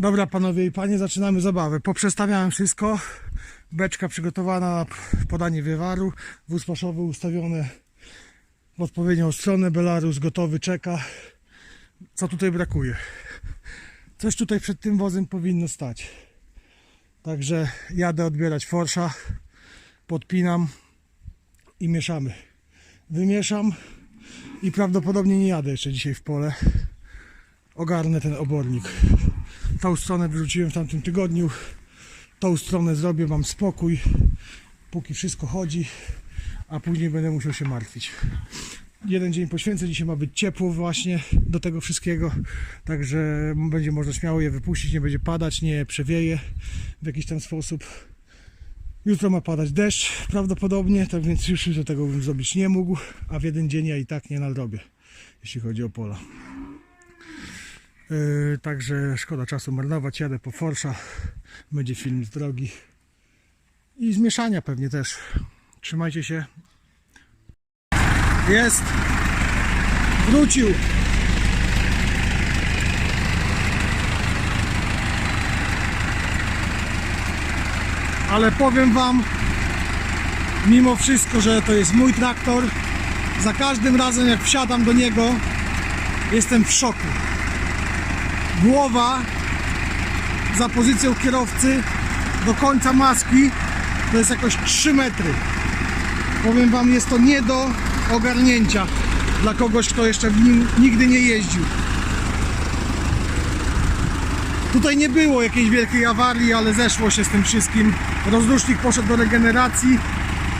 Dobra, panowie i panie, zaczynamy zabawę. Poprzestawiałem wszystko. Beczka przygotowana na podanie wywaru. Wóz paszowy ustawiony w odpowiednią stronę. Belarus gotowy, czeka. Co tutaj brakuje? Coś tutaj przed tym wozem powinno stać. Także jadę odbierać forsza. Podpinam i mieszamy. Wymieszam i prawdopodobnie nie jadę jeszcze dzisiaj w pole. Ogarnę ten obornik. Tą stronę wyrzuciłem w tamtym tygodniu. Tą stronę zrobię, mam spokój, póki wszystko chodzi, a później będę musiał się martwić. Jeden dzień poświęcę, dzisiaj ma być ciepło właśnie do tego wszystkiego, także będzie można śmiało je wypuścić, nie będzie padać, nie przewieje w jakiś tam sposób. Jutro ma padać deszcz prawdopodobnie, tak więc już do tego bym zrobić nie mógł, a w jeden dzień ja i tak nie nadrobię, jeśli chodzi o pola. Yy, także szkoda czasu marnować, jadę po forsza, będzie film z drogi i z mieszania pewnie też. Trzymajcie się. Jest! Wrócił! Ale powiem wam, mimo wszystko, że to jest mój traktor, za każdym razem jak wsiadam do niego, jestem w szoku głowa za pozycją kierowcy do końca maski to jest jakoś 3 metry. Powiem Wam, jest to nie do ogarnięcia dla kogoś, kto jeszcze w nim nigdy nie jeździł. Tutaj nie było jakiejś wielkiej awarii, ale zeszło się z tym wszystkim. Rozrusznik poszedł do regeneracji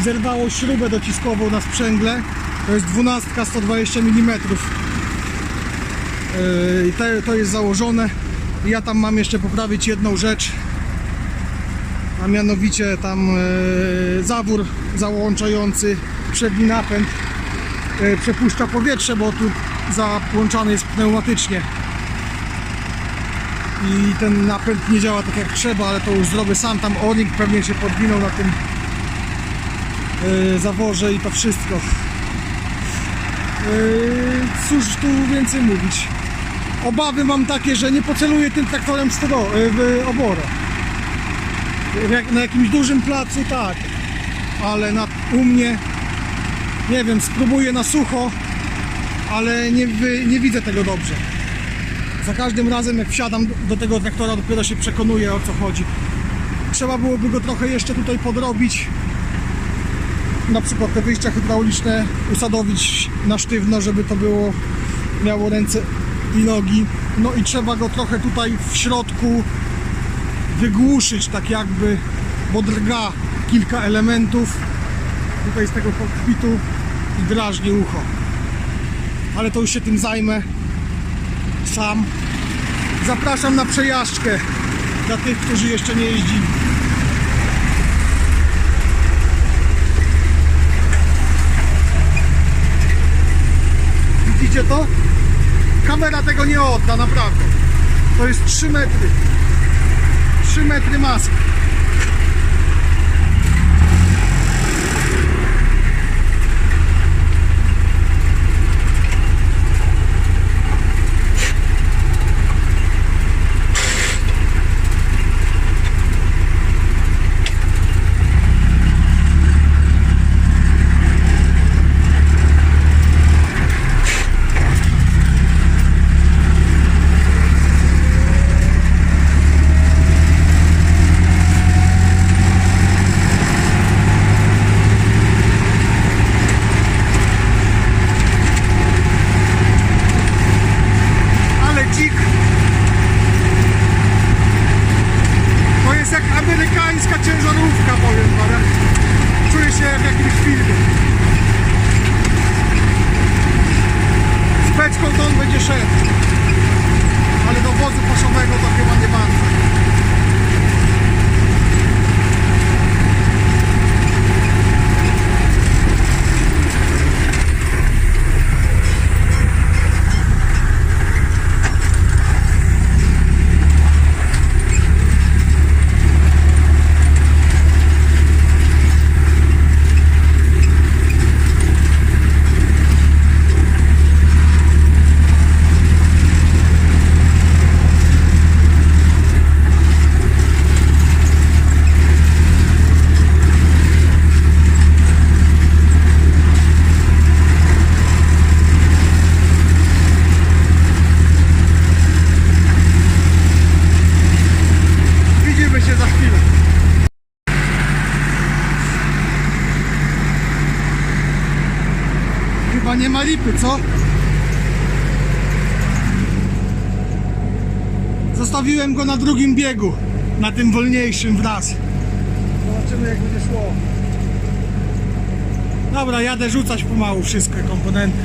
i zerwało śrubę dociskową na sprzęgle. To jest 12 120 mm. Yy, I to, jest założone. Ja tam mam jeszcze poprawić jedną rzecz, a mianowicie tam yy, zawór załączający przedni napęd yy, przepuszcza powietrze, bo tu zapłączany jest pneumatycznie. I ten napęd nie działa tak jak trzeba, ale to już zrobię sam. Tam o-ring pewnie się podwinął na tym zaworze i to wszystko. Cóż tu więcej mówić. Obawy mam takie, że nie poceluję tym traktorem yy, w. W jak, na jakimś dużym placu tak, ale na, u mnie nie wiem, spróbuję na sucho, ale nie, nie widzę tego dobrze. Za każdym razem jak wsiadam do tego traktora dopiero się przekonuję o co chodzi. Trzeba byłoby go trochę jeszcze tutaj podrobić, na przykład te wyjścia hydrauliczne usadowić na sztywno, żeby to było miało ręce i nogi. No i trzeba go trochę tutaj w środku wygłuszyć, tak jakby, bo drga kilka elementów tutaj z tego kokpitu i drażni ucho. Ale to już się tym zajmę sam. Zapraszam na przejażdżkę dla tych, którzy jeszcze nie jeździli. Widzicie to? Kamera tego nie odda, naprawdę. To jest 3 metry. 3 metry maski. Nie ma lipy, co? Zostawiłem go na drugim biegu, na tym wolniejszym wraz. Zobaczymy jak będzie szło. Dobra, jadę rzucać pomału wszystkie komponenty.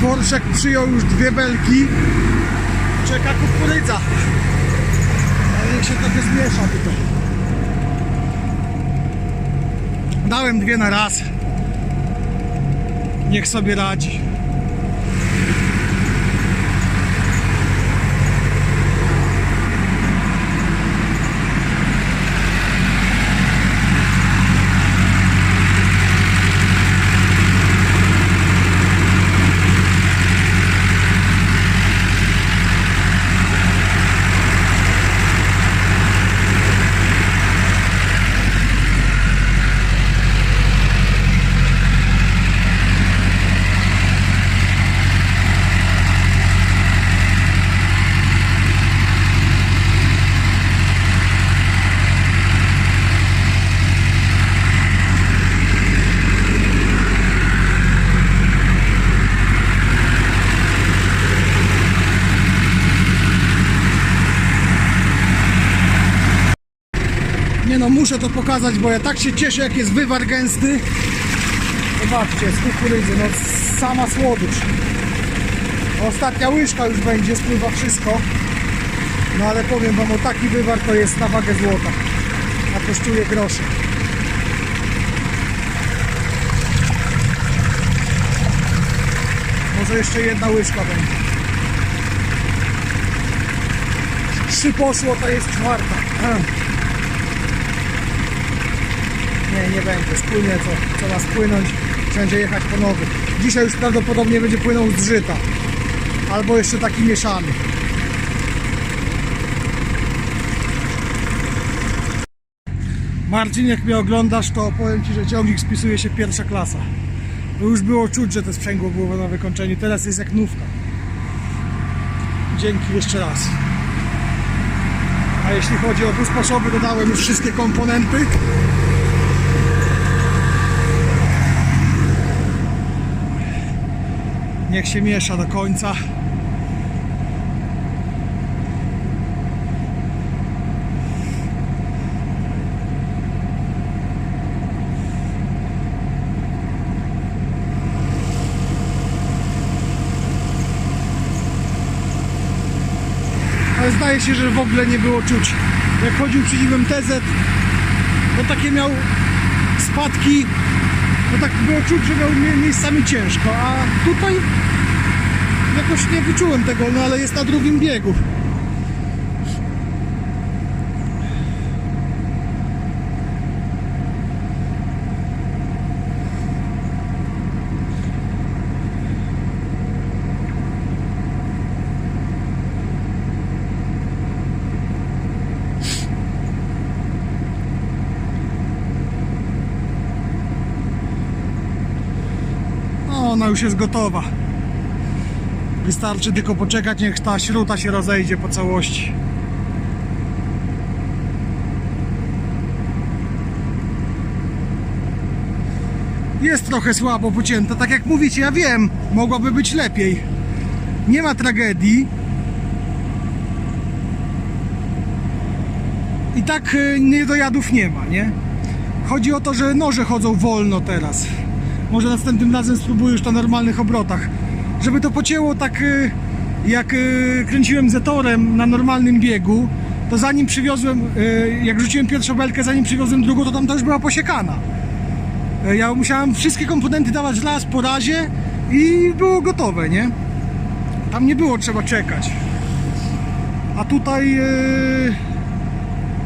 Worszek przyjął już dwie belki. Czeka kukurydza. Ale niech się trochę zmiesza tutaj. Dałem dwie na raz. Niech sobie radzi. Muszę to pokazać, bo ja tak się cieszę, jak jest wywar gęsty. Zobaczcie, z kukurydzy, no sama słodycz. Ostatnia łyżka już będzie, spływa wszystko. No ale powiem wam, o taki wywar to jest na wagę złota. A kosztuje grosze. Może jeszcze jedna łyżka będzie. Trzy poszło, to jest czwarta. Nie, nie będzie. Spłynie co, co ma spłynąć. Będzie jechać po nowy. Dzisiaj już prawdopodobnie będzie płynął z żyta. Albo jeszcze taki mieszany. Marcin, jak mnie oglądasz, to powiem Ci, że ciągnik spisuje się pierwsza klasa. Bo już było czuć, że to sprzęgło było na wykończeniu. Teraz jest jak nówka. Dzięki jeszcze raz. A jeśli chodzi o wóz paszowy, dodałem już wszystkie komponenty. Niech się miesza do końca. Ale zdaje się, że w ogóle nie było czuć. Jak chodził przeciwem TZ, to takie miał spadki no tak było czuć, że miał mie- miejscami ciężko, a tutaj jakoś nie wyczułem tego, no ale jest na drugim biegu. No, ona już jest gotowa. Wystarczy tylko poczekać, niech ta śruta się rozejdzie po całości. Jest trochę słabo pocięta, tak jak mówicie, ja wiem, mogłaby być lepiej. Nie ma tragedii. I tak y, niedojadów nie ma, nie? Chodzi o to, że noże chodzą wolno teraz. Może następnym razem spróbuję już na normalnych obrotach. Żeby to pocięło tak y, jak y, kręciłem zetorem na normalnym biegu, to zanim przywiozłem, y, jak rzuciłem pierwszą belkę, zanim przywiozłem drugą, to tam już była posiekana. Ja musiałem wszystkie komponenty dawać raz po razie i było gotowe, nie? Tam nie było trzeba czekać. A tutaj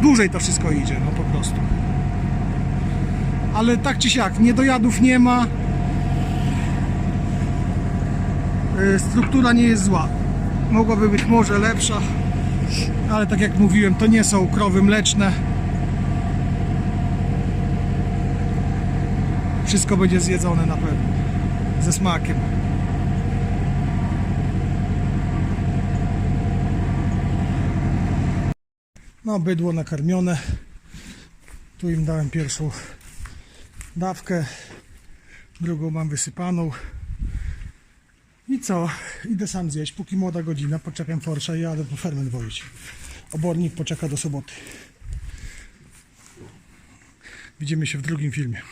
dłużej to wszystko idzie, no po prostu ale tak czy siak, niedojadów nie ma. Yy, Struktura nie jest zła. Mogłaby być może lepsza, ale tak jak mówiłem, to nie są krowy mleczne. Wszystko będzie zjedzone na pewno. Ze smakiem. No, bydło nakarmione. Tu im dałem pierwszą dawkę. Drugą mam wysypaną. I co? Idę sam zjeść, póki młoda godzina, poczekam Porsche i jadę po ferment woić. Obornik poczeka do soboty. Widzimy się w drugim filmie.